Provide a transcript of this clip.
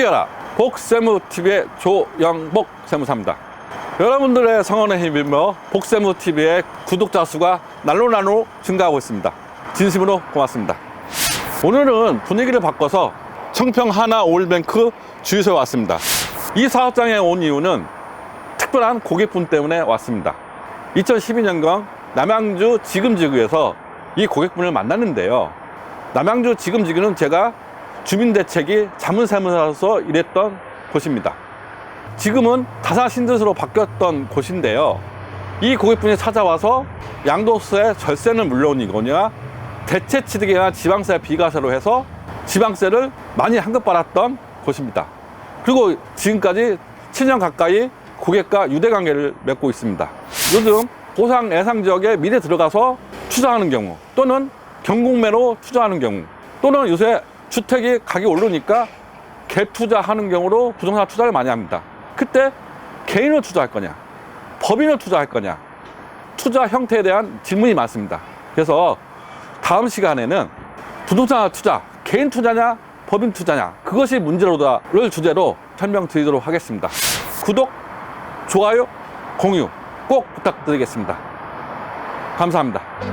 포기하라. 복세무TV의 조영복 세무사입니다. 여러분들의 성원에 힘입어 복세무TV의 구독자 수가 날로 날로 증가하고 있습니다. 진심으로 고맙습니다. 오늘은 분위기를 바꿔서 청평 하나 올뱅크 주유소에 왔습니다. 이 사업장에 온 이유는 특별한 고객분 때문에 왔습니다. 2012년경 남양주 지금지구에서 이 고객분을 만났는데요. 남양주 지금지구는 제가 주민대책이 자문사무소로서 일했던 곳입니다. 지금은 다사신듯으로 바뀌었던 곳인데요. 이 고객분이 찾아와서 양도세 절세는 물론이거냐 대체 취득이나 지방세 비과세로 해서 지방세를 많이 환급받았던 곳입니다. 그리고 지금까지 7년 가까이 고객과 유대관계를 맺고 있습니다. 요즘 보상 예상 지역에 미래 들어가서 투자하는 경우 또는 경공매로 투자하는 경우 또는 요새 주택이 가격이 오르니까 갭 투자하는 경우로 부동산 투자를 많이 합니다. 그때 개인을 투자할 거냐, 법인을 투자할 거냐, 투자 형태에 대한 질문이 많습니다. 그래서 다음 시간에는 부동산 투자, 개인 투자냐, 법인 투자냐, 그것이 문제로다를 주제로 설명드리도록 하겠습니다. 구독, 좋아요, 공유 꼭 부탁드리겠습니다. 감사합니다.